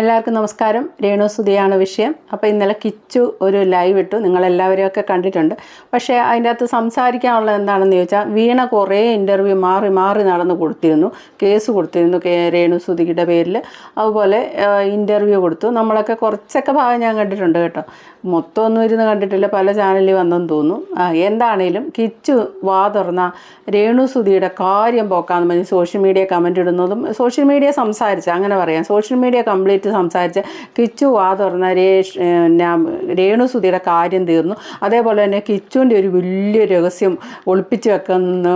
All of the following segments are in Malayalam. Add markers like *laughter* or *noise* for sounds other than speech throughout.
എല്ലാവർക്കും നമസ്കാരം. രേണു സുധിയാണ് വിഷയം. അപ്പോൾ ഇന്നലെ കിച്ചു ഒരു ലൈവ് ഇട്ടു. നിങ്ങളെല്ലാവരും ഒക്കെ കണ്ടിട്ടുണ്ട്. പക്ഷേ അതിന്റെ അകത്ത് സംസാരിക്കാനുള്ള എന്താണെന്ന് ചോദിച്ചാൽ വീണ കുറേ ഇന്റർവ്യൂ മാറി മാറി നടന്ന് കൊടുത്തിരുന്നു. കേസ് കൊടുത്തിരുന്നു രേണു സുധിയുടെ പേരിൽ അതുപോലെ ഇന്റർവ്യൂ കൊടുത്തു. നമ്മളൊക്കെ കുറച്ചൊക്കെ ഭാഗം ഞാൻ കണ്ടിട്ടുണ്ട് കേട്ടോ. മൊത്തം ഒന്നും ഇരുന്ന് കണ്ടിട്ടില്ല. പല ചാനലിൽ വന്നെന്ന് തോന്നുന്നു. എന്താണേലും കിച്ചു വാ തുറന്ന രേണു സുധിയുടെ കാര്യം പോക്കാന്ന് പറഞ്ഞ് സോഷ്യൽ മീഡിയ കമന്റ് ഇടുന്നതും സോഷ്യൽ മീഡിയ സംസാരിച്ച അങ്ങനെ പറയാം. സോഷ്യൽ മീഡിയ കംപ്ലീറ്റ് സംസാരിച്ച് കിച്ചു വാ തുറന്ന രേഷ് ഏ, ഞാൻ- രേണു സുധിയുടെ കാര്യം തീർന്നു. അതേപോലെ തന്നെ കിച്ചുവിന്റെ ഒരു വലിയ രഹസ്യം ഒളിപ്പിച്ച് വെക്കുന്ന.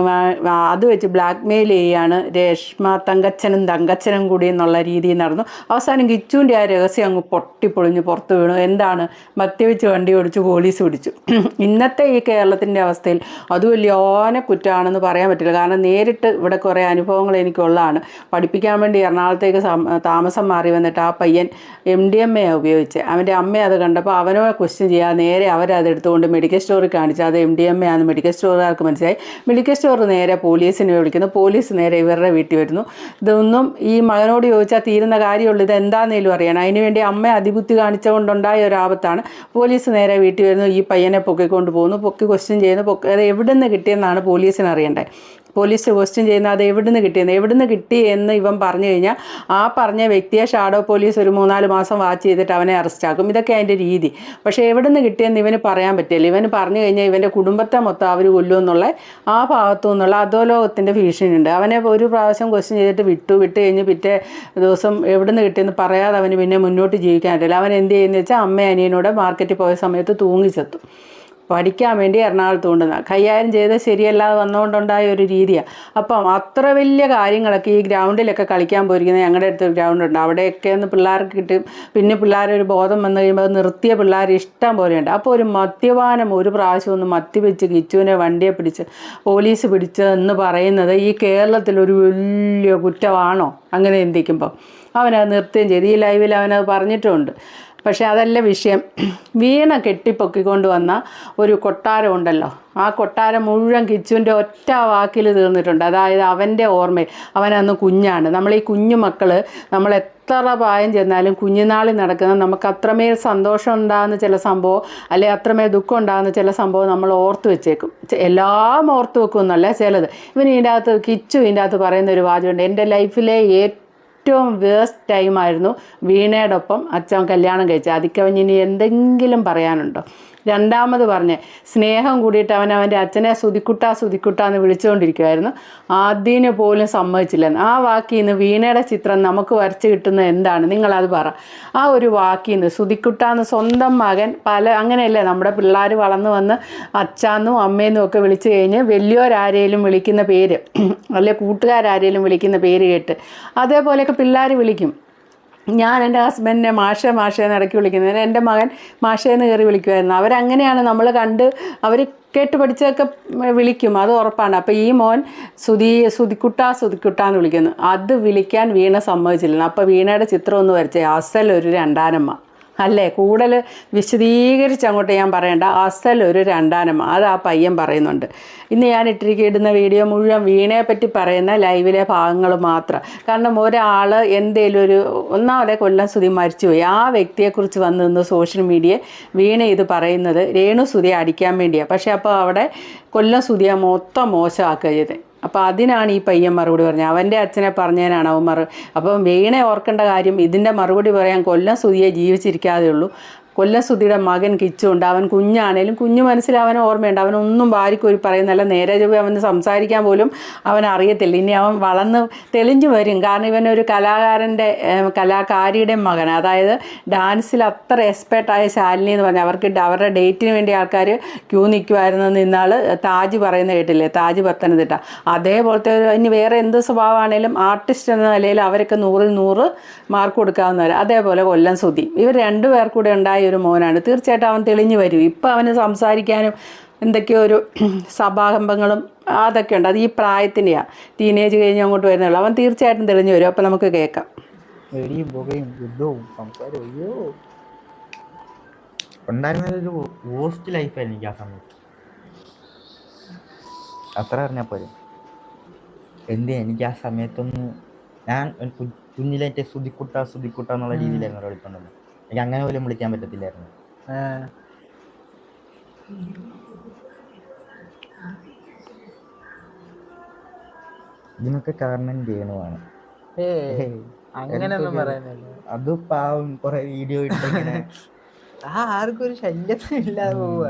അത് വെച്ച് ബ്ലാക്ക് മെയിൽ ചെയ്യാണ് രേഷ്മ തങ്കച്ചനും തങ്കച്ചനും കൂടി എന്നുള്ള രീതിയിൽ നടന്നു. അവസാനം കിച്ചുവിന്റെ ആ രഹസ്യം അങ്ങ് പൊട്ടിപ്പൊളിഞ്ഞ് പുറത്തു വീണു. എന്താണ്? മദ്യപിച്ച് വണ്ടി ഓടിച്ച് പോലീസ് പിടിച്ചു. ഇന്നത്തെ ഈ കേരളത്തിന്റെ അവസ്ഥയിൽ അത് വലിയ ഓന കുറ്റമാണെന്ന് പറയാൻ പറ്റില്ല. കാരണം നേരിട്ട് ഇവിടെ കുറേ അനുഭവങ്ങൾ എനിക്കുള്ളതാണ്. പഠിപ്പിക്കാൻ വേണ്ടി എറണാകുളത്തേക്ക് താമസം മാറി വന്നിട്ട് ആ പയ്യൻ എം ഡി എം എ ഉപയോഗിച്ച്. അവന്റെ അമ്മ അത് കണ്ടപ്പോൾ അവനോ ക്വസ്റ്റ്യൻ ചെയ്യാതെ നേരെ അവരത് എടുത്തുകൊണ്ട് മെഡിക്കൽ സ്റ്റോറിൽ കാണിച്ചു അത് എം ഡി എം എ ആണെന്ന് മെഡിക്കൽ സ്റ്റോറുകാർക്ക് മനസ്സിലായി. മെഡിക്കൽ സ്റ്റോർ നേരെ പോലീസിനെ വിളിക്കുന്നു. പോലീസ് നേരെ ഇവരുടെ വീട്ടിൽ വരുന്നു. ഇതൊന്നും ഈ മകനോട് ചോദിച്ചാൽ തീരുന്ന കാര്യമുള്ളൂ. ഇത് എന്താണെന്നേലും അറിയണം അതിനുവേണ്ടി അമ്മ അതിബുദ്ധി കാണിച്ചുകൊണ്ടുണ്ടായ ഒരു ആപത്താണ്. പോലീസ് നേരെ വീട്ടിൽ വരുന്നു. ഈ പയ്യനെ പൊക്കിക്കൊണ്ട് പോകുന്നു. പൊക്കി ക്വസ്റ്റ്യൻ ചെയ്യുന്നു. പൊക്കി അത് എവിടെ നിന്ന് കിട്ടിയെന്നാണ് പോലീസിന് അറിയേണ്ടത്. പോലീസ് ക്വസ്റ്റ്യൻ ചെയ്യുന്ന അത് എവിടുന്ന് കിട്ടിയെന്ന് എവിടുന്ന് കിട്ടി എന്ന് ഇവൻ പറഞ്ഞു കഴിഞ്ഞാൽ ആ പറഞ്ഞ വ്യക്തിയെ ഷാഡോ പോലീസ് ഒരു മൂന്നാൽ മാസം വാച്ച് ചെയ്തിട്ട് അവനെ അറസ്റ്റ് ആക്കും. ഇതൊക്കെ അതിന്റെ രീതി. പക്ഷേ എവിടുന്ന് കിട്ടിയെന്ന് ഇവന് പറയാൻ പറ്റില്ല. ഇവന് പറഞ്ഞു കഴിഞ്ഞാൽ ഇവന്റെ കുടുംബത്തെ മൊത്തം അവർ കൊല്ലുമെന്നുള്ള ആ ഭാഗത്തു നിന്നുള്ള അധോലോകത്തിന്റെ ഭീഷണിയുണ്ട് അവനെ ഒരു പ്രാവശ്യം ക്വസ്റ്റ്യൻ ചെയ്തിട്ട് വിട്ടു. വിട്ട് കഴിഞ്ഞ് പിറ്റേ ദിവസം എവിടുന്ന് കിട്ടിയെന്ന് പറയാതെ അവന് പിന്നെ മുന്നോട്ട് ജീവിക്കാൻ പറ്റില്ല. അവൻ എന്ത് ചെയ്യുന്നത് വെച്ചാൽ അമ്മ അനിയനോട് മാർക്കറ്റിൽ പോയ സമയത്ത് തൂങ്ങിച്ചെത്തു. പഠിക്കാൻ വേണ്ടി എറണാകുളത്ത് കൊണ്ടുവന്ന കൈകാര്യം ചെയ്ത് ശരിയല്ലാതെ വന്നുകൊണ്ടുണ്ടായ ഒരു രീതിയാണ് അപ്പം അത്ര വലിയ കാര്യങ്ങളൊക്കെ ഈ ഗ്രൗണ്ടിലൊക്കെ കളിക്കാൻ പോയിരിക്കുന്ന ഞങ്ങളുടെ അടുത്തൊരു ഗ്രൗണ്ടുണ്ട്. അവിടെയൊക്കെ ഒന്ന് പിള്ളേർക്ക് കിട്ടും. പിന്നെ പിള്ളേരൊരു ബോധം വന്നു കഴിയുമ്പോൾ നിർത്തിയ പിള്ളേർ ഇഷ്ടം പോലെയുണ്ട്. അപ്പോൾ ഒരു മദ്യപാനം ഒരു പ്രാവശ്യം ഒന്ന് മദ്യപിച്ച് കിച്ചുവിനെ വണ്ടിയെ പിടിച്ച് പോലീസ് പിടിച്ച് എന്ന് പറയുന്നത് ഈ കേരളത്തിൽ ഒരു വലിയ കുറ്റമാണോ? അങ്ങനെ എന്തിക്കുമ്പോൾ അവനത് നിർത്തുകയും ചെയ്തു. ഈ ലൈവിൽ അവനത് പറഞ്ഞിട്ടുമുണ്ട് പക്ഷേ അതല്ല വിഷയം. വീണ കെട്ടിപ്പൊക്കിക്കൊണ്ട് വന്ന ഒരു കൊട്ടാരം ഉണ്ടല്ലോ. ആ കൊട്ടാരം മുഴുവൻ കിച്ചുവിന്റെ ഒറ്റ വാക്കിൽ തീർന്നിട്ടുണ്ട്. അതായത് അവന്റെ ഓർമ്മയിൽ. അവനന്ന് കുഞ്ഞാണ്. നമ്മൾ ഈ കുഞ്ഞു മക്കൾ നമ്മൾ എത്ര പ്രായം ചെന്നാലും കുഞ്ഞുനാളിൽ നടക്കുന്ന നമുക്ക് അത്രമേൽ സന്തോഷം ഉണ്ടാകുന്ന ചില സംഭവം അല്ലെങ്കിൽ അത്രമേൽ ദുഃഖം ഉണ്ടാകുന്ന ചില സംഭവം നമ്മൾ ഓർത്ത് വെച്ചേക്കും. എല്ലാം ഓർത്ത് വെക്കുമെന്നല്ല ചിലത്. ഇവന് ഇതിന്റെ അകത്ത് കിച്ചു ഇതിന്റെ അകത്ത് പറയുന്ന ഒരു വാചകമുണ്ട്. എന്റെ ലൈഫിലെ ഏറ്റവും ഏറ്റവും വേസ്റ്റ് ടൈമായിരുന്നു വീണയോടൊപ്പം അച്ഛൻ കല്യാണം കഴിച്ചത്. അതിക്കവഞ്ഞിനി എന്തെങ്കിലും പറയാനുണ്ടോ? രണ്ടാമത് പറഞ്ഞ് സ്നേഹം കൂടിയിട്ട് അവൻ അവന്റെ അച്ഛനെ സുതിക്കുട്ട സുതിക്കുട്ട എന്ന് വിളിച്ചുകൊണ്ടിരിക്കുമായിരുന്നു ആദ്യന് പോലും സമ്മതിച്ചില്ല ആ വാക്കിൽ നിന്ന് വീണയുടെ ചിത്രം നമുക്ക് വരച്ച് കിട്ടുന്നത് എന്താണ്? നിങ്ങളത് പറ. ആ ഒരു വാക്കിൽ നിന്ന് സുതിക്കുട്ട എന്ന് സ്വന്തം മകൻ പല അങ്ങനെയല്ലേ നമ്മുടെ പിള്ളേർ വളർന്നു വന്ന് അച്ഛാന്നും അമ്മയെന്നും ഒക്കെ വിളിച്ചു കഴിഞ്ഞ് വലിയവരാരേലും വിളിക്കുന്ന പേര് അല്ലെ കൂട്ടുകാരാരേലും വിളിക്കുന്ന പേര് കേട്ട് അതേപോലെയൊക്കെ പിള്ളേർ വിളിക്കും. ഞാൻ എന്റെ ഹസ്ബൻഡിനെ മാഷെ എന്ന് ഇടയ്ക്ക് വിളിക്കുന്നത് എന്റെ മകൻ മാഷേന്ന് കയറി വിളിക്കുമായിരുന്നു. അവരങ്ങനെയാണ് നമ്മൾ കണ്ട് അവർ കേട്ട് പഠിച്ചതൊക്കെ വിളിക്കും. അത് ഉറപ്പാണ്. അപ്പോൾ ഈ മോൻ സുതി സുതിക്കുട്ട സുതിക്കുട്ട എന്ന് വിളിക്കുന്നു. അത് വിളിക്കാൻ വീണ സമ്മതിച്ചില്ല. അപ്പോൾ വീണയുടെ ചിത്രം ഒന്ന് വരച്ചേ. അസൽ ഒരു രണ്ടാനമ്മ. അല്ലേ? കൂടുതൽ വിശദീകരിച്ച് അങ്ങോട്ട് ഞാൻ പറയേണ്ട. ഒരു രണ്ടാനം. അത് ആ പയ്യൻ പറയുന്നുണ്ട്. ഇന്ന് ഞാൻ ഇട്ടിരിക്കുന്ന വീഡിയോ മുഴുവൻ വീണയെ പറ്റി പറയുന്ന ലൈവിലെ ഭാഗങ്ങൾ മാത്രം. കാരണം ഒരാൾ എന്തേലും ഒരു ഒന്നാമതെ കൊല്ലം സുതി മരിച്ചുപോയി. ആ വ്യക്തിയെക്കുറിച്ച് വന്ന് നിന്ന് സോഷ്യൽ മീഡിയ വീണ ഇത് പറയുന്നത് രേണു സുതി അടിക്കാൻ വേണ്ടിയാണ് പക്ഷേ അപ്പോൾ അവിടെ കൊല്ലം സുതിയെ മൊത്തം മോശമാക്കുക ചെയ്തത്. അപ്പോൾ അതിനാണ് ഈ പയ്യൻ മറുപടി പറഞ്ഞത്. അവന്റെ അച്ഛനെ പറഞ്ഞതിനാണ് അവൻ മറു അപ്പം വീണെ ഓർക്കേണ്ട കാര്യം ഇതിന്റെ മറുപടി പറയാൻ കൊല്ലം സുതിയെ ജീവിച്ചിരിക്കാതെ ഉള്ളൂ. കൊല്ലം സുധിയുടെ മകൻ കിച്ചുണ്ട് അവൻ കുഞ്ഞാണേലും കുഞ്ഞു മനസ്സിൽ അവന് ഓർമ്മയുണ്ട്. അവനൊന്നും വാരിക്കോരി പറയുന്നല്ല നേരെ ചൊവ്വേ അവന് സംസാരിക്കാൻ പോലും അവൻ അറിയത്തില്ല. ഇനി അവൻ വളർന്ന് തെളിഞ്ഞു വരും. കാരണം ഇവനൊരു കലാകാരന്റെ ഏഹ്, കലാകാരിയുടെ മകൻ അതായത് ഡാൻസിൽ അത്ര എക്സ്പേർട്ടായ ശാലിനി എന്ന് പറഞ്ഞാൽ അവർക്ക് അവരുടെ ഡേറ്റിന് വേണ്ടി ആൾക്കാർ ക്യൂ നിൽക്കുമായിരുന്നു നിന്നാൾ താജ് പറയുന്ന കേട്ടില്ലേ? താജ് പത്തനംതിട്ട. അതേപോലത്തെ ഒരു ഇനി വേറെ എന്ത് സ്വഭാവമാണേലും ആർട്ടിസ്റ്റ് എന്ന നിലയിൽ അവരൊക്കെ നൂറിൽ നൂറ് മാർക്ക് കൊടുക്കാവുന്നവർ അതേപോലെ കൊല്ലം സുതി ഇവർ രണ്ടുപേർ കൂടെ ഉണ്ടായ ഒരു മോനാണ്. തീർച്ചയായിട്ടും അവൻ തെളിഞ്ഞു വരും. ഇപ്പം അവന് സംസാരിക്കാനും എന്തൊക്കെയോ ഒരു *clears throat* സഭാകമ്പങ്ങളും അതൊക്കെ ഉണ്ട്. അത് ഈ പ്രായത്തിന്റെയാണ് ടീനേജ് കഴിഞ്ഞ് അങ്ങോട്ട് വരുന്നുള്ളൂ അവൻ തീർച്ചയായിട്ടും തെളിഞ്ഞു വരും. അപ്പം നമുക്ക് കേൾക്കാം. വെടിയും പുകയും യുദ്ധവും സംസാരവും. അയ്യോ. ഉണ്ടായിരുന്നൊരു വേസ്റ്റ് ലൈഫായിരുന്നു എനിക്ക് ആ സമയത്ത്. അത്ര അറിഞ്ഞാൽ പോരെ. എന്ത് എനിക്ക് ആ സമയത്തൊന്ന് ഞാൻ ശ്രുതിക്കുട്ട കുഞ്ഞിലേറ്റ് സുതിക്കുട്ട സുതിക്കുട്ട എന്നുള്ള രീതിയിലായിരുന്നു വിളിച്ചോണ്ടിരുന്നത് എനിക്ക് അങ്ങനെ പോലും വിളിക്കാൻ പറ്റത്തില്ലായിരുന്നു. ഇതിനൊക്കെ കാരണം രേണുവാണ് അങ്ങനെയൊന്നും പറയുന്നില്ല. അത് പാവം കുറെ വീഡിയോ ഇട്ടിങ്ങനെ ആ ആർക്കും ഒരു ശല്യത്തിന് ഇല്ലാതെ പോവുക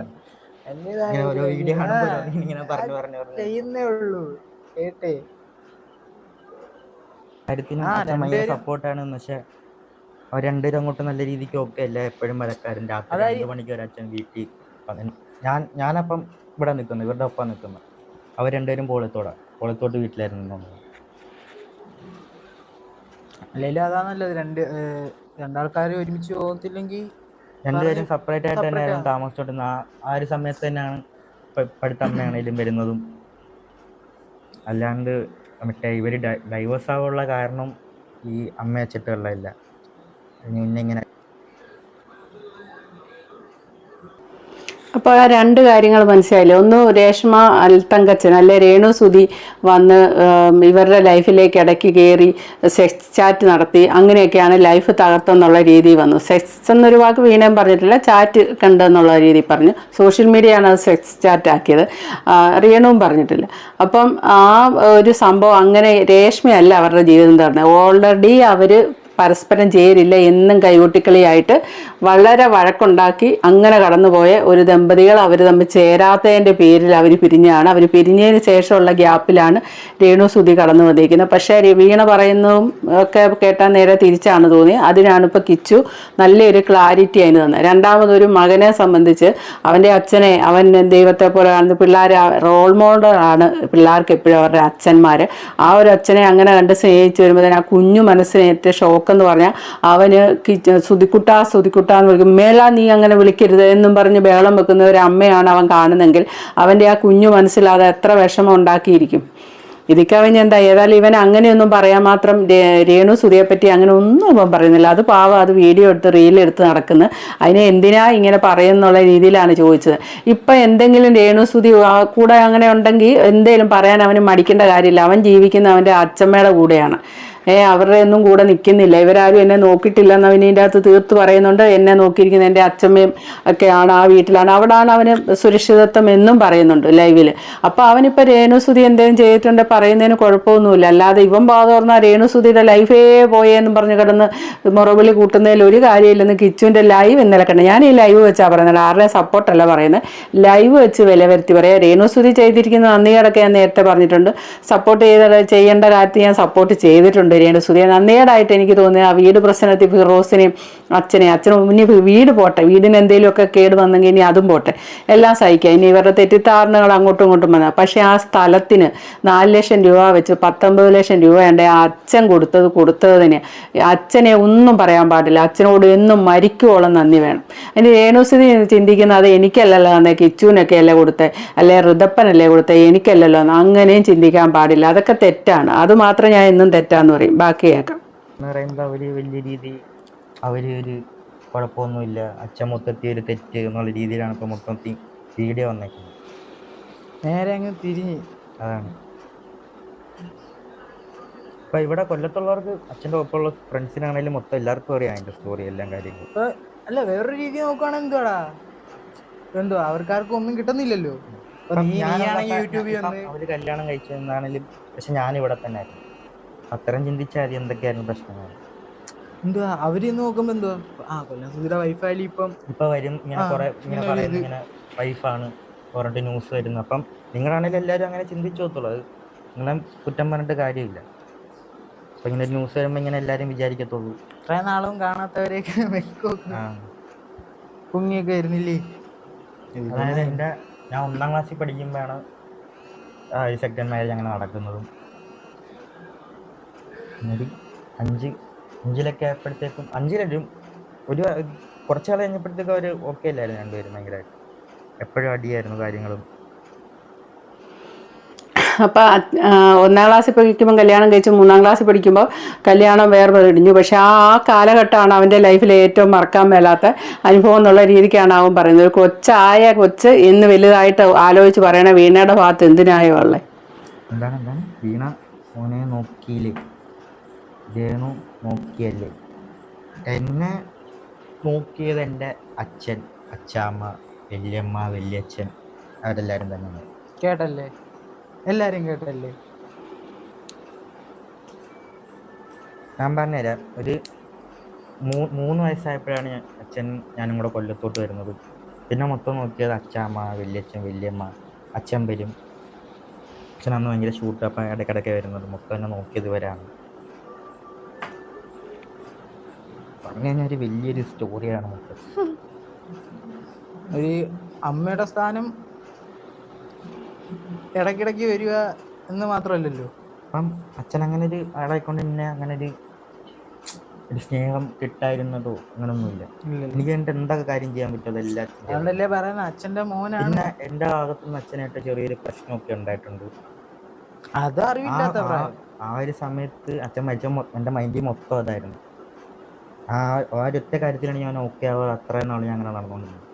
ചെയ്യുന്നേ ഉള്ളൂ. കേട്ടേ? സപ്പോർട്ടാണ് പക്ഷെ അവർ രണ്ടുപേരും അങ്ങോട്ട് നല്ല രീതിക്ക് ഓക്കെ അല്ല? എപ്പോഴും വഴക്കാരും രാത്രി രണ്ട് മണിക്ക് ഒരു അച്ഛൻ വീട്ടിൽ ഞാൻ ഞാനപ്പം ഇവിടെ നിൽക്കുന്നു ഇവരുടെ ഒപ്പം നിൽക്കുന്നു. അവർ രണ്ടുപേരും പോളത്തോടാ. പോളത്തോട്ട് വീട്ടിലായിരുന്നു അല്ലെങ്കിൽ അല്ലെങ്കിലും അതാ നല്ലത്. രണ്ട് രണ്ടാൾക്കാരും രണ്ടാൾക്കാർ ഒരുമിച്ച് പോകത്തില്ലെങ്കിൽ രണ്ടുപേരും സെപ്പറേറ്റ് ആയിട്ട് തന്നെയായിരുന്നു താമസിച്ചോണ്ടിരുന്ന ആ ആ ഒരു സമയത്ത് തന്നെയാണ് പഠിത്തമ്മയാണേലും വരുന്നതും. അല്ലാണ്ട് മറ്റേ ഇവർ ഡൈവേഴ്സ് ആവാനുള്ള കാരണം ഈ അമ്മ വെച്ചിട്ടുള്ളതല്ല മുന്നേ അപ്പോൾ ആ രണ്ട് കാര്യങ്ങൾ മനസ്സിലായില്ലേ? ഒന്ന് രേഷ്മ അൽത്തങ്കച്ചൻ അല്ലെ? രേണു സുധി വന്ന് ഇവരുടെ ലൈഫിലേക്ക് ഇടയ്ക്ക് കയറി സെക്സ് ചാറ്റ് നടത്തി അങ്ങനെയൊക്കെയാണ് ലൈഫ് തകർത്തെന്നുള്ള രീതി വന്നു. സെക്സ് എന്നൊരു വാക്ക് വീണേം പറഞ്ഞിട്ടില്ല ചാറ്റ് കണ്ടെന്നുള്ള രീതി പറഞ്ഞു. സോഷ്യൽ മീഡിയയാണ് അത് സെക്സ് ചാറ്റ് ആക്കിയത്. രേണുവും പറഞ്ഞിട്ടില്ല. അപ്പം ആ ഒരു സംഭവം അങ്ങനെ രേഷ്മയല്ല അവരുടെ ജീവിതം തരുന്നത് ഓൾറെഡി അവർ പരസ്പരം ചേരില്ല എന്നും കൈകൊട്ടിക്കളിയായിട്ട് വളരെ വഴക്കുണ്ടാക്കി അങ്ങനെ കടന്നുപോയ ഒരു ദമ്പതികൾ അവർ തമ്മിൽ ചേരാത്തതിന്റെ പേരിൽ അവർ പിരിഞ്ഞാണ്. അവർ പിരിഞ്ഞതിന് ശേഷമുള്ള ഗ്യാപ്പിലാണ് രേണു സുധി കടന്നു വന്നിരിക്കുന്നത്. പക്ഷേ വീണ പറയുന്നതും ഒക്കെ കേട്ടാൽ നേരെ തിരിച്ചാണ് തോന്നി അതിനാണ് ഇപ്പോൾ കിച്ചു നല്ലൊരു ക്ലാരിറ്റി അതിന് തന്നെ രണ്ടാമതൊരു മകനെ സംബന്ധിച്ച് അവന്റെ അച്ഛനെ അവൻ ദൈവത്തെ പോലെ കാണുന്ന പിള്ളേർ റോൾ മോഡലാണ് പിള്ളേർക്ക് എപ്പോഴും അവരുടെ അച്ഛന്മാർ ആ ഒരു അച്ഛനെ അങ്ങനെ കണ്ട് സ്നേഹിച്ച് വരുമ്പോൾ തന്നെ ആ കുഞ്ഞു മനസ്സിനേറ്റ ഷോക്ക് എന്ന് പറഞ്ഞാൽ അവന് സുതിക്കുട്ട സുതിക്കുട്ട എന്ന് വിളിക്കും. മേല നീ അങ്ങനെ വിളിക്കരുത് എന്നും പറഞ്ഞ് ബേളം വെക്കുന്ന ഒരു അമ്മയാണ് അവൻ കാണുന്നെങ്കിൽ അവന്റെ ആ കുഞ്ഞു മനസ്സിലാതെ എത്ര വിഷമം ഉണ്ടാക്കിയിരിക്കും. ഇതൊക്കെ അവൻ എന്താ ഏതായാലും ഇവൻ അങ്ങനെയൊന്നും പറയാൻ മാത്രം രേണു സുധിയെ പറ്റി അങ്ങനെ ഒന്നും അവൻ പറയുന്നില്ല. അത് പാവം അത് വീഡിയോ എടുത്ത് റീൽ എടുത്ത് നടക്കുന്നു. അതിനെ എന്തിനാ ഇങ്ങനെ പറയുന്നുള്ള രീതിയിലാണ് ചോദിച്ചത്. ഇപ്പം എന്തെങ്കിലും രേണു സുധി കൂടെ അങ്ങനെ ഉണ്ടെങ്കിൽ എന്തെങ്കിലും പറയാൻ അവന് മടിക്കേണ്ട കാര്യമില്ല. അവൻ ജീവിക്കുന്ന അവന്റെ അച്ഛമ്മയുടെ കൂടെയാണ്. ഏ അവരുടെ ഒന്നും കൂടെ നിൽക്കുന്നില്ല. ഇവരാരും എന്നെ നോക്കിയിട്ടില്ലെന്ന് അവൻ ഇതിന്റെ അകത്ത് തീർത്ത് പറയുന്നുണ്ട്. എന്നെ നോക്കിയിരിക്കുന്ന എന്റെ അച്ഛമ്മയും ഒക്കെയാണ് ആ വീട്ടിലാണ്. അവിടാണ് അവന് സുരക്ഷിതത്വം എന്നും പറയുന്നുണ്ട് ലൈവിൽ അപ്പോൾ അവനിപ്പോൾ രേണുസുതി എന്തെങ്കിലും ചെയ്തിട്ടുണ്ട് പറയുന്നതിന് കുഴപ്പമൊന്നുമില്ല. അല്ലാതെ ഇവൻ പാതോർന്ന രേണുസുതിയുടെ ലൈഫേ പോയെന്നും പറഞ്ഞ് കിടന്ന് മുറവിളി കൂട്ടുന്നതിൽ ഒരു കാര്യമില്ലെന്ന് കിച്ചുവിന്റെ ലൈവ് ഇന്നലെ കണ്ടു. ഞാൻ ഈ ലൈവ് വെച്ചാണ് പറയുന്നത് ആരുടെ സപ്പോർട്ടല്ല പറയുന്നത്. ലൈവ് വെച്ച് വില വരുത്തി പറയാം. രേണുസുതി ചെയ്തിരിക്കുന്ന നന്ദികേടൊക്കെ ഞാൻ നേരത്തെ പറഞ്ഞിട്ടുണ്ട്. സപ്പോർട്ട് ചെയ്ത ചെയ്യേണ്ട കാര്യത്തിൽ ഞാൻ സപ്പോർട്ട് ചെയ്തിട്ടുണ്ട്. രേണുസുതിയെ നന്നേടായിട്ട് എനിക്ക് തോന്നിയത് ആ വീട് പ്രശ്നത്തിൽ ഫിറോസിനെയും അച്ഛനെ അച്ഛനും ഇനി വീട് പോട്ടെ. വീടിന് എന്തെങ്കിലുമൊക്കെ കേട് വന്നെങ്കിൽ ഇനി അതും പോട്ടെ. എല്ലാം സഹിക്കാം. ഇനി ഇവരുടെ തെറ്റിദ്ധാരണകൾ അങ്ങോട്ടും ഇങ്ങോട്ടും വന്നാൽ. പക്ഷേ ആ സ്ഥലത്തിന് നാല് ലക്ഷം രൂപ വെച്ച് പത്തൊമ്പത് ലക്ഷം രൂപ ഉണ്ട് ആ അച്ഛൻ കൊടുത്തത് കൊടുത്തതിന് അച്ഛനെ ഒന്നും പറയാൻ പാടില്ല. അച്ഛനോട് എന്നും മരിക്കുവോളം നന്ദി വേണം. അതിന് രേണുസ്ഥിതി ചിന്തിക്കുന്നത് അത് എനിക്കല്ലല്ലോ തന്നെ കിച്ചുവിനൊക്കെ അല്ലേ കൊടുത്തത് അല്ലെ ഋതപ്പനല്ലേ കൊടുത്തേ? എനിക്കല്ലല്ലോ അങ്ങനെയും ചിന്തിക്കാൻ പാടില്ല. അതൊക്കെ തെറ്റാണ്. അത് മാത്രം ഞാൻ എന്നും തെറ്റാന്ന് പറയും. ബാക്കി കേൾക്കാം എന്ന് പറയുമ്പോൾ വലിയ രീതി അവർ ഒരു കുഴപ്പമൊന്നുമില്ല. അച്ഛൻ മൊത്തത്തിൽ ഒരു തെറ്റ് എന്നുള്ള രീതിയിലാണ് ഇപ്പൊ മൊത്തത്തിൽ വീഡിയോ വന്നേക്കുന്നത്. നേരെ അങ്ങ് തിരിഞ്ഞ്. അതാണ്. ഇപ്പൊ ഇവിടെ കൊല്ലത്തുള്ളവർക്ക് അച്ഛന്റെ ഒപ്പമുള്ള ഫ്രണ്ട്സിനാണെങ്കിലും മൊത്തം എല്ലാവർക്കും അറിയാം അതിന്റെ സ്റ്റോറി എല്ലാം കാര്യങ്ങളും. ഇപ്പൊ അല്ല വേറൊരു രീതി നോക്കുവാണെങ്കിൽ എന്തുവാടാ? എന്തോ അവർക്കാർക്കും ഒന്നും കിട്ടുന്നില്ലല്ലോ. ഇപ്പൊ നീ നീയാണെങ്കിൽ യൂട്യൂബിൽ വന്ന് അവർ കല്യാണം കഴിച്ചതെന്നാണെങ്കിലും പക്ഷെ ഞാൻ ഇവിടെ തന്നെ ആയിരുന്നു അത്രയും ചിന്തിച്ചാൽ എന്തൊക്കെയായിരുന്നു പ്രശ്നങ്ങൾ? എന്തുവാ? അവർ നോക്കുമ്പോ എന്തുവാ? ആ കൊല്ലം സുധിയുടെ വൈഫായാലും ഇപ്പം ഇപ്പൊ വരും. ഇങ്ങനെ കുറെ ഇങ്ങനെ പറയുന്നത്. ഇങ്ങനെ വൈഫാണ് പറഞ്ഞിട്ട് ന്യൂസ് വരുന്നു. അപ്പം നിങ്ങളാണെങ്കിലും എല്ലാവരും അങ്ങനെ ചിന്തിച്ചു അത് നിങ്ങളെ കുറ്റം പറഞ്ഞിട്ട് കാര്യമില്ല. അപ്പൊ ഇങ്ങനെ ന്യൂസ് വരുമ്പോ ഇങ്ങനെ എല്ലാരും വിചാരിക്കത്തുള്ളൂ. ഇത്ര നാളും കാണാത്തവരെയൊക്കെ *laughs* കുങ്ങിയൊക്കെ വരുന്നില്ലേ? അതായത് എന്റെ ഞാൻ ഒന്നാം ക്ലാസ്സിൽ പഠിക്കുമ്പോഴാണ് സെക്കൻഡ് മാരേജ് അങ്ങനെ നടക്കുന്നതും. ഒരു അഞ്ച് അഞ്ചിലൊക്കെ ആയപ്പോഴത്തേക്കും അഞ്ചിലും ഒരു കുറച്ച് കാലം കഴിഞ്ഞപ്പോഴത്തേക്കും അവർ ഓക്കെ അല്ലായിരുന്നു രണ്ടുപേരും ഭയങ്കരമായിട്ട് എപ്പോഴും അടിയായിരുന്നു കാര്യങ്ങളും. അപ്പോൾ ഒന്നാം ക്ലാസ്സിൽ പഠിക്കുമ്പോൾ കല്യാണം കഴിച്ച് മൂന്നാം ക്ലാസ് പഠിക്കുമ്പോൾ കല്യാണം വേറെ ഇടിഞ്ഞു. പക്ഷെ ആ ആ കാലഘട്ടമാണ് അവന്റെ ലൈഫിൽ ഏറ്റവും മറക്കാൻ മേലാത്ത അനുഭവം എന്നുള്ള രീതിക്കാണ് അവൻ പറയുന്നത്. ഒരു കൊച്ചായ കൊച്ച് ഇന്ന് വലുതായിട്ട് ആലോചിച്ച് പറയണ വീണയുടെ ഭാഗത്ത് എന്തിനായോ ഉള്ളത് എന്താണ് എന്താണ്? വീണ നോക്കിയില്ലേ? രേണു നോക്കിയല്ലേ? എന്നെ നോക്കിയത് എന്റെ അച്ഛൻ അച്ചാമ്മ വല്യമ്മ വല്യച്ഛൻ. അവരെല്ലാവരും തന്നെയാണ് കേട്ടല്ലേ? എല്ലാരും കേട്ടല്ലേ? ഞാൻ പറഞ്ഞുതരാം. ഒരു മൂ മൂന്ന് വയസ്സായപ്പോഴാണ് ഞാൻ അച്ഛൻ ഞാനും കൂടെ കൊല്ലത്തോട്ട് വരുന്നത്. പിന്നെ മൊത്തം നോക്കിയത് അച്ചാമ്മ വല്യച്ഛൻ വല്യമ്മ അച്ഛൻ വരും അച്ഛൻ അന്ന് ഭയങ്കര ഷൂട്ട് അപ്പം ഇടയ്ക്കിടയ്ക്ക് വരുന്നത്. മൊത്തം എന്നെ നോക്കിയത് ഇവരാണ്. പറഞ്ഞു കഴിഞ്ഞാൽ ഒരു വലിയൊരു സ്റ്റോറിയാണ് നമുക്ക് ഒരു അമ്മയുടെ സ്ഥാനം ഇടയ്ക്കിടയ്ക്ക് വരിക എന്ന് മാത്രമല്ലല്ലോ. അപ്പം അച്ഛൻ അങ്ങനെ ഒരു ആളായിക്കൊണ്ട് തന്നെ അങ്ങനെ ഒരു ഒരു സ്നേഹം കിട്ടായിരുന്നതോ അങ്ങനൊന്നുമില്ല. എനിക്ക് എന്റെ എന്തൊക്കെ കാര്യം ചെയ്യാൻ പറ്റും അതെല്ലാം അതുകൊണ്ടല്ലേ പറയുന്നത് അച്ഛന്റെ മോനാണ്. പിന്നെ എന്റെ ഭാഗത്തുനിന്ന് അച്ഛനായിട്ട് ചെറിയൊരു പ്രശ്നമൊക്കെ ഉണ്ടായിട്ടുണ്ട്. അത് അറിവില്ലാത്ത ആ- ഒരു സമയത്ത് അച്ഛൻ മരിച്ച എന്റെ മൈൻഡിൽ മൊത്തം അതായിരുന്നു. ആ ഒരൊറ്റ കാര്യത്തിലാണ് ഞാൻ ഓക്കെ ആവുക. അത്രയും നാൾ ഞാൻ അങ്ങനെ നടന്നുകൊണ്ടിരുന്നത്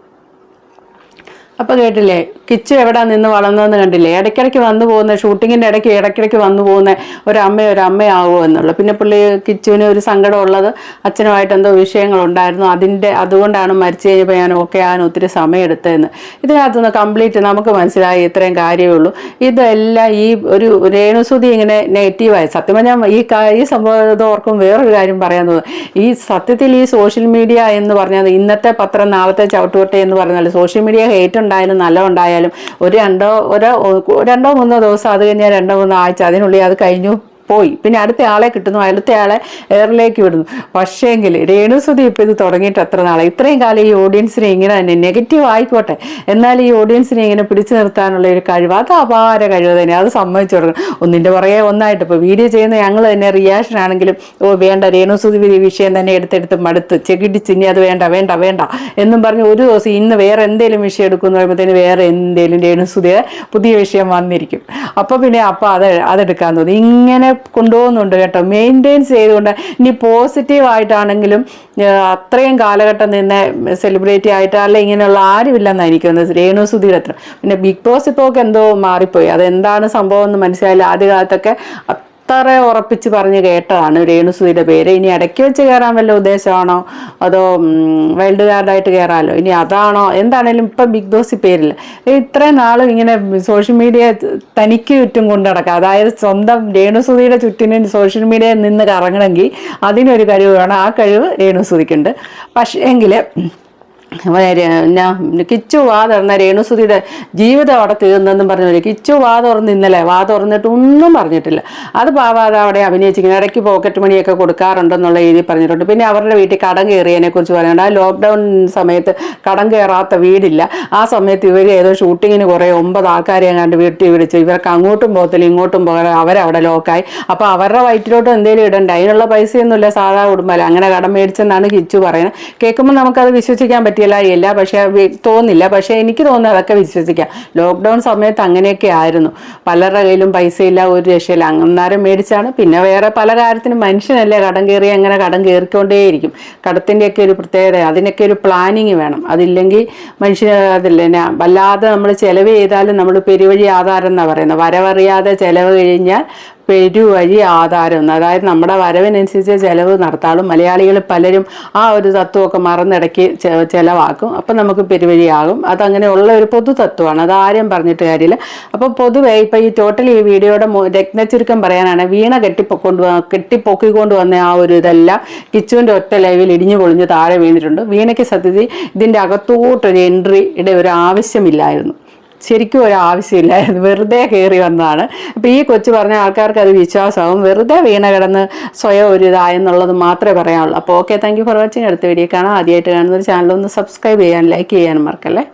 അപ്പോൾ കേട്ടില്ലേ കിച്ചു എവിടെ നിന്ന് വളർന്നതെന്ന് കണ്ടില്ലേ? ഇടയ്ക്കിടയ്ക്ക് വന്നു പോകുന്ന ഷൂട്ടിങ്ങിന്റെ ഇടയ്ക്ക് ഇടയ്ക്കിടയ്ക്ക് വന്നു പോകുന്ന ഒരു ഒരമ്മ ഒരു അമ്മയാകുമോ എന്നുള്ളത് പിന്നെ പുള്ളി കിച്ചുവിന് ഒരു സങ്കടം ഉള്ളത് അച്ഛനുമായിട്ട് എന്തോ വിഷയങ്ങൾ വിഷയങ്ങളുണ്ടായിരുന്നു. അതിന്റെ അതുകൊണ്ടാണ് മരിച്ചു കഴിഞ്ഞപ്പോൾ ഞാൻ ഓക്കെ ആകാൻ ഒത്തിരി സമയം എടുത്തതെന്ന് ഇതിനകത്തുനിന്ന് കംപ്ലീറ്റ് നമുക്ക് മനസ്സിലായി ഇത്രയും കാര്യമേ ഉള്ളൂ. ഇതെല്ലാം ഈ ഒരു രേണുസുതി ഇങ്ങനെ നെഗറ്റീവായി. സത്യം പറഞ്ഞാൽ ഈ ഈ സംഭവം ഓർക്കും വേറൊരു കാര്യം പറയാൻ ഈ സത്യത്തിൽ ഈ സോഷ്യൽ മീഡിയ എന്ന് പറഞ്ഞാൽ ഇന്നത്തെ പത്രം നാളത്തെ ചവിട്ടുകൊട്ടെ എന്ന് പറഞ്ഞാൽ സോഷ്യൽ മീഡിയ ഹേറ്റ് ഉണ്ടായാലും നല്ല ഉണ്ടായാലും ഒരു രണ്ടോ ഒരു രണ്ടോ മൂന്നോ ദിവസം അത് കഴിഞ്ഞാൽ രണ്ടോ മൂന്നോ ആഴ്ച അതിനുള്ളിൽ അത് കഴിഞ്ഞു. പോയി. പിന്നെ അടുത്ത ആളെ കിട്ടുന്നു. അടുത്ത ആളെ എയറിലേക്ക് വിടുന്നു. പക്ഷേങ്കിൽ രേണുസുതി ഇപ്പം ഇത് തുടങ്ങിയിട്ട് എത്ര നാളെ ഇത്രയും കാലം ഈ ഓഡിയൻസിനെ ഇങ്ങനെ തന്നെ നെഗറ്റീവ് ആയിക്കോട്ടെ. എന്നാൽ ഈ ഓഡിയൻസിനെ ഇങ്ങനെ പിടിച്ചു നിർത്താനുള്ള ഒരു കഴിവ് അത് അപാര കഴിവ് തന്നെ. അത് സമ്മതിച്ചു കൊടുക്കണം. ഒന്നിന്റെ പുറകെ ഒന്നായിട്ട് ഇപ്പോൾ വീഡിയോ ചെയ്യുന്ന ഞങ്ങൾ തന്നെ റിയാക്ഷൻ ആണെങ്കിലും ഓ വേണ്ട രേണുസുതി വിഷയം തന്നെ എടുത്തെടുത്ത് മടുത്ത് ചെകിടിച്ച് ഇനി അത് വേണ്ട വേണ്ട വേണ്ട എന്നും പറഞ്ഞ് ഒരു ദിവസം ഇന്ന് വേറെ എന്തെങ്കിലും വിഷയം എടുക്കുമെന്ന് പറയുമ്പോഴത്തേന് വേറെ എന്തെങ്കിലും രേണുസുതിയെ പുതിയ വിഷയം വന്നിരിക്കും. അപ്പോൾ പിന്നെ അപ്പോൾ അത് അതെടുക്കാൻ തോന്നി. ഇങ്ങനെ കൊണ്ടുപോകുന്നുണ്ട് കേട്ടോ. മെയിന്റെയിൻസ് ചെയ്തുകൊണ്ട് ഇനി പോസിറ്റീവായിട്ടാണെങ്കിലും അത്രയും കാലഘട്ടം നിന്ന് സെലിബ്രിറ്റി ആയിട്ട് അല്ല ഇങ്ങനെയുള്ള ആരുമില്ലെന്നാണ് എനിക്ക് തോന്നുന്നത്. രേണു അത്ര പിന്നെ ബിഗ് ബോസ് ഇപ്പോൾ എന്തോ മാറിപ്പോയി. അതെന്താണ് സംഭവം എന്ന് മനസ്സിലായില്ല. ആദ്യ കാലത്തൊക്കെ അത്ര ഉറപ്പിച്ച് പറഞ്ഞ് കേട്ടതാണ് രേണുസുതിയുടെ പേര്. ഇനി ഇടയ്ക്ക് വെച്ച് കയറാൻ വല്ല ഉദ്ദേശമാണോ? അതോ വൈൽഡ് കാർഡായിട്ട് കയറാമല്ലോ ഇനി അതാണോ? എന്താണേലും ഇപ്പം ബിഗ് ബോസ് പേരില്ല ഇത്രയും നാളും ഇങ്ങനെ സോഷ്യൽ മീഡിയ തനിക്ക് ചുറ്റും കൊണ്ടു നടക്കുക. അതായത് സ്വന്തം രേണുസുതിയുടെ ചുറ്റിന് സോഷ്യൽ മീഡിയയിൽ നിന്ന് കറങ്ങണമെങ്കിൽ അതിനൊരു കഴിവ് വേണം ആ കഴിവ് രേണുസുതിക്കുണ്ട് പക്ഷേ എങ്കിൽ കിച്ചു വാ തുറന്ന രേണുസുതിയുടെ ജീവിതം അവിടെ തീർന്നെന്നും പറഞ്ഞു കിച്ചു വാ തുറന്ന് ഇന്നലെ വാ തുറന്നിട്ട് ഒന്നും പറഞ്ഞിട്ടില്ല. അത് പാവാതെ അവിടെ അഭിനയിച്ചിരിക്കുന്നത് ഇടയ്ക്ക് പോക്കറ്റ് മണിയൊക്കെ കൊടുക്കാറുണ്ടെന്നുള്ള രീതിയിൽ പറഞ്ഞിട്ടുണ്ട്. പിന്നെ അവരുടെ വീട്ടിൽ കടം കയറിയതിനെ കുറിച്ച് പറയുന്നുണ്ട്. ആ ലോക്ക്ഡൗൺ സമയത്ത് കടം കയറാത്ത വീടില്ല. ആ സമയത്ത് ഇവർ ഏതോ ഷൂട്ടിങ്ങിന് കുറേ ഒമ്പത് ആൾക്കാരെ എങ്ങാണ്ട് വീട്ടിൽ വിളിച്ച് ഇവർക്ക് അങ്ങോട്ടും പോകത്തില്ല ഇങ്ങോട്ടും പോകാൻ അവരവിടെ ലോക്കായി. അപ്പോൾ അവരുടെ വയറ്റിലോട്ട് എന്തെങ്കിലും ഇടണ്ട? അതിനുള്ള പൈസയൊന്നുമില്ല സാധാ കുടുംബമല്ല അങ്ങനെ കടം മേടിച്ചെന്നാണ് കിച്ചു പറയുന്നത്. കേൾക്കുമ്പോൾ നമുക്കത് വിശ്വസിക്കാൻ പറ്റിയില്ല പക്ഷേ വി- തോന്നില്ല. പക്ഷേ എനിക്ക് തോന്നുന്നത് അതൊക്കെ വിശ്വസിക്കാം. ലോക്ക്ഡൗൺ സമയത്ത് അങ്ങനെയൊക്കെ ആയിരുന്നു. പലരുടെ കയ്യിലും പൈസയില്ല ഒരു രക്ഷയില്ല. അന്നേരം മേടിച്ചാണ്. പിന്നെ വേറെ പല കാര്യത്തിനും മനുഷ്യനല്ലേ കടം കയറി അങ്ങനെ കടം കയറിക്കൊണ്ടേയിരിക്കും. കടത്തിന്റെയൊക്കെ ഒരു പ്രത്യേകത അതിനൊക്കെ ഒരു പ്ലാനിങ് വേണം. അതില്ലെങ്കിൽ മനുഷ്യ അതില്ല വല്ലാതെ നമ്മൾ ചിലവ് ചെയ്താലും നമ്മൾ പെരുവഴി ആധാരം എന്നാണ് പറയുന്നത്. വരവറിയാതെ ചിലവ് കഴിഞ്ഞാൽ പെരുവഴി ആധാരം അതായത് നമ്മുടെ വരവിനനുസരിച്ച് ചിലവ് നടത്താളും മലയാളികൾ പലരും ആ ഒരു തത്വമൊക്കെ മറന്നിടയ്ക്ക് ചിലവാക്കും. അപ്പം നമുക്ക് പെരുവഴിയാകും. അതങ്ങനെയുള്ള ഒരു പൊതു തത്വമാണ്. അത് ആരും പറഞ്ഞിട്ട് കാര്യമില്ല. അപ്പോൾ പൊതുവെ ഇപ്പം ഈ ടോട്ടൽ ഈ വീഡിയോയുടെ രത്ന ചുരുക്കം പറയാനാണ് വീണ കെട്ടിപ്പൊക്കൊണ്ട് കെട്ടിപ്പൊക്കിക്കൊണ്ട് വന്ന ആ ഒരു ഇതെല്ലാം കിച്ചുവിന്റെ ഒറ്റ ലൈവിൽ ഇടിഞ്ഞു പൊളിഞ്ഞ് താഴെ വീണിട്ടുണ്ട്. വീണയ്ക്ക് സത്യത്തിൽ ഇതിന്റെ അകത്തോട്ടൊരു എൻട്രിയുടെ ഒരു ആവശ്യമില്ലായിരുന്നു. ശരിക്കും ഒരു ആവശ്യമില്ലായിരുന്നു. വെറുതെ കയറി വന്നതാണ്. അപ്പോൾ ഈ കൊച്ചു പറഞ്ഞ ആൾക്കാർക്ക് അത് വിശ്വാസമാകും വെറുതെ വീണ കിടന്ന് സ്വയം ഒരു ഇതായെന്നുള്ളത് മാത്രമേ പറയാനുള്ളൂ. അപ്പോൾ okay thank you for watching അടുത്ത വീഡിയോ കാണാം. ആദ്യമായിട്ട് കാണുന്ന ഒരു ചാനൽ ഒന്ന് സബ്സ്ക്രൈബ് ചെയ്യാൻ ലൈക്ക് ചെയ്യാനും മറക്കല്ലേ?